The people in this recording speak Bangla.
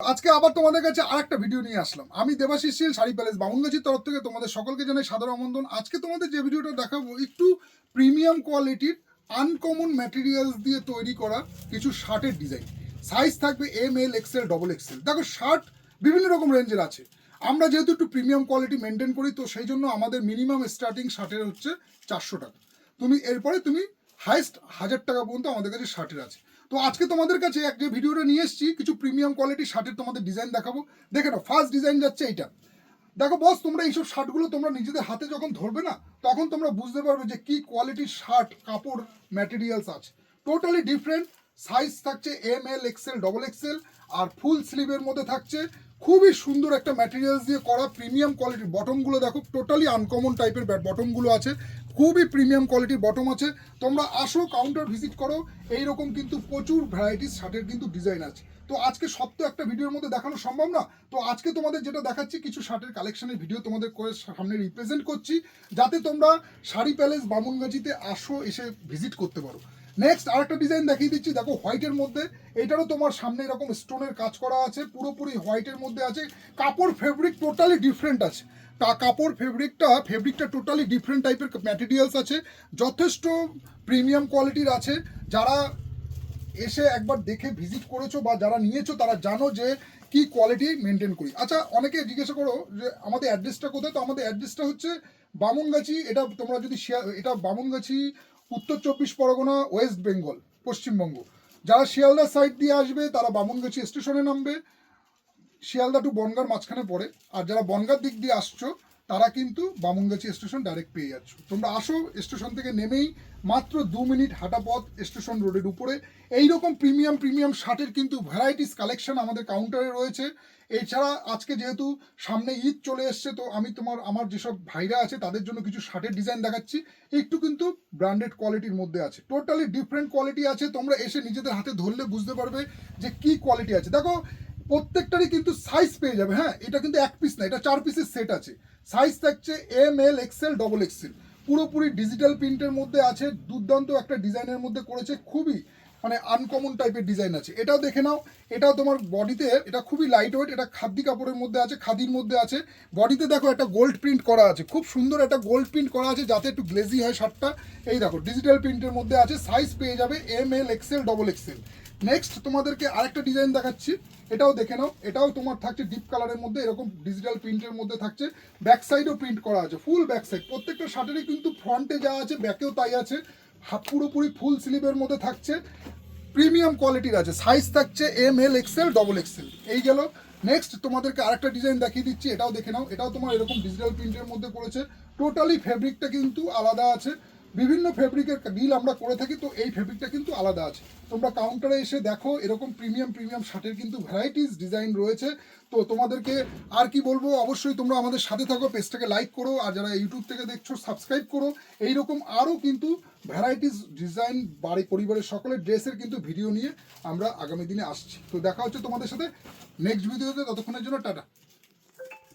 আজকে আবার তোমাদের কাছে আরেকটা ভিডিও নিয়ে আসলাম। আমি দেবাশিস শীল, শাড়ি প্যালেস বামুনগাছির তরফ থেকে তোমাদের সকলকে জানাই সাদর আমন্ত্রণ আজকে তোমাদের যে ভিডিওটা দেখাবো একটু প্রিমিয়াম কোয়ালিটির আনকমন ম্যাটেরিয়ালস দিয়ে তৈরি করা কিছু শার্টের ডিজাইন সাইজ থাকবে M L XL double XL দেখো, শার্ট বিভিন্ন রকম রেঞ্জের আছে। আমরা যেহেতু একটু প্রিমিয়াম কোয়ালিটি মেনটেন করি, তো সেই জন্য আমাদের মিনিমাম স্টার্টিং শার্টের হচ্ছে চারশো টাকা। তুমি, এরপরে তুমি হাইস্ট হাজার টাকা পর্যন্ত আমাদের কাছে শার্টের আছে। তো আজকে তোমাদের কাছে এক যে ভিডিওটা নিয়ে এসেছি, কিছু প্রিমিয়াম কোয়ালিটি শার্টের তোমাদের ডিজাইন দেখাবো। দেখে নাও ফার্স্ট ডিজাইন যাচ্ছে এইটা। দেখো বস তোমরা এইসব শার্টগুলো তোমরা নিজেদের হাতে যখন ধরবে না, তখন তোমরা বুঝতে পারবে যে কি কোয়ালিটির শার্ট কাপড় ম্যাটেরিয়ালস আছে। টোটালি ডিফারেন্ট সাইজ থাকছে M L XL double XL আর ফুল স্লিভের মধ্যে থাকছে খুবই সুন্দর একটা ম্যাটেরিয়ালস দিয়ে করা প্রিমিয়াম কোয়ালিটির বটমগুলো দেখো টোটালি আনকমন টাইপের বটমগুলো আছে। খুবই প্রিমিয়াম কোয়ালিটির বটম আছে। তোমরা আসো কাউন্টার ভিজিট করো। এইরকম কিন্তু প্রচুর ভ্যারাইটিস শার্টের কিন্তু ডিজাইন আছে। তো আজকে সব তো একটা ভিডিওর মধ্যে দেখানো সম্ভব না। তো আজকে তোমাদের যেটা দেখাচ্ছি, কিছু শার্টের কালেকশনের ভিডিও তোমাদের করে সামনে রিপ্রেজেন্ট করছি। যাতে তোমরা শাড়ি প্যালেস বামুনগাছিতে আসো, এসে ভিজিট করতে পারো। নেক্সট আরেকটা ডিজাইন দেখিয়ে দিচ্ছি। দেখো হোয়াইটের মধ্যে, এটারও তোমার সামনে এরকম স্টোনের কাজ করা আছে। পুরোপুরি হোয়াইটের মধ্যে আছে। কাপড় ফেব্রিক টোটালি ডিফারেন্ট আছে। কাপড় ফেব্রিকটা ফেব্রিকটা টোটালি ডিফারেন্ট টাইপের ম্যাটেরিয়ালস আছে। যথেষ্ট প্রিমিয়াম কোয়ালিটির আছে। যারা এসে একবার দেখে ভিজিট করেছ বা যারা নিয়েছো, তারা জানো যে কি কোয়ালিটি মেনটেন করি। আচ্ছা অনেকে জিজ্ঞাসা করো যে, আমাদের অ্যাড্রেসটা কোথায়? তো আমাদের অ্যাড্রেসটা হচ্ছে বামুনগাছি, এটা তোমরা যদি শিয়া এটা বামুনগাছি, উত্তর চব্বিশ পরগনা ওয়েস্ট বেঙ্গল পশ্চিমবঙ্গ। যারা শিয়ালদা সাইড দিয়ে আসবে, তারা বামুনগাছি স্টেশনে নামবে। শিয়ালদা টু বনগার মাঝখানে পড়ে। আর যারা বনগার দিক দিয়ে আসছো, তারা কিন্তু বামুনগাছি স্টেশন ডাইরেক্ট পেয়ে যাচ্ছ। তোমরা আসো স্টেশন থেকে নেমেই মাত্র দু মিনিট হাঁটা পথ স্টেশন রোডের উপরে। এইরকম প্রিমিয়াম প্রিমিয়াম শার্টের কিন্তু ভ্যারাইটিস কালেকশন আমাদের কাউন্টারে রয়েছে। এছাড়া আজকে যেহেতু সামনে ঈদ চলে এসছে, তো আমি তোমার, আমার যেসব ভাইরা আছে, তাদের জন্য কিছু শার্টের ডিজাইন দেখাচ্ছি। একটু কিন্তু ব্র্যান্ডেড কোয়ালিটির মধ্যে আছে। টোটালি ডিফারেন্ট কোয়ালিটি আছে। তোমরা এসে নিজেদের হাতে ধরলে বুঝতে পারবে যে কি কোয়ালিটি আছে। দেখো প্রত্যেকটারই কিন্তু সাইজ পেয়ে যাবে হ্যাঁ? এটা কিন্তু এক পিস না, এটা চার পিসের সেট আছে। সাইজ থাকছে M L XL double XL পুরোপুরি ডিজিটাল প্রিন্টের মধ্যে আছে, দুর্দান্ত একটা ডিজাইনের মধ্যে করেছে, খুবই মানে আনকমন টাইপের ডিজাইন আছে। এটাও দেখে নাও, এটাও তোমার বডিতে এটা খুবই লাইট ওয়েট এটা খাদ্দি কাপড়ের মধ্যে আছে, খাদির মধ্যে আছে। বডিতে দেখো একটা গোল্ড প্রিন্ট করা আছে, খুব সুন্দর একটা গোল্ড প্রিন্ট করা আছে, যাতে একটু গ্লেজি হয় শার্টটা। এই দেখো ডিজিটাল প্রিন্টের মধ্যে আছে সাইজ পেয়ে যাবে M L XL double XL next তোমাদেরকে আরেকটা ডিজাইন দেখাচ্ছি। এটাও দেখে নাও। এটাও তোমার থাকছে ডিপ কালারের মধ্যে, এরকম ডিজিটাল প্রিন্টের মধ্যে থাকছে। ব্যাক সাইডও প্রিন্ট করা আছে ফুল ব্যাক সাইড প্রত্যেকটা শার্টেরই কিন্তু ফ্রন্টে যা আছে ব্যাকেও তাই আছে। পুরোপুরি ফুল স্লিভের মধ্যে থাকছে। প্রিমিয়াম কোয়ালিটির আছে। সাইজ থাকছে M L XL double XL এই গেল। নেক্সট তোমাদেরকে আরেকটা ডিজাইন দেখিয়ে দিচ্ছি। এটাও দেখে নাও। এটাও তোমার এরকম ডিজিটাল প্রিন্টের মধ্যে পড়েছে। টোটালি ফেব্রিকটা কিন্তু আলাদা আছে। বিভিন্ন ফেব্রিকের ডিল আমরা করে থাকি, তো এই ফেব্রিকটা কিন্তু আলাদা আছে। তোমরা কাউন্টারে এসে দেখো, এরকম প্রিমিয়াম প্রিমিয়াম শার্টের কিন্তু ভ্যারাইটিস ডিজাইন রয়েছে। তো তোমাদেরকে আর কি বলব, অবশ্যই তোমরা আমাদের সাথে থাকো পেজটাকে লাইক করো, আর যারা ইউটিউব থেকে দেখছ সাবস্ক্রাইব করো। এইরকম আরও কিন্তু ভ্যারাইটিস ডিজাইন বাড়ি পরিবারের সকলের ড্রেসের কিন্তু ভিডিও নিয়ে আমরা আগামী দিনে আসছি। তো দেখা হচ্ছে তোমাদের সাথে নেক্সট ভিডিওতে ততক্ষণের জন্য টাটা।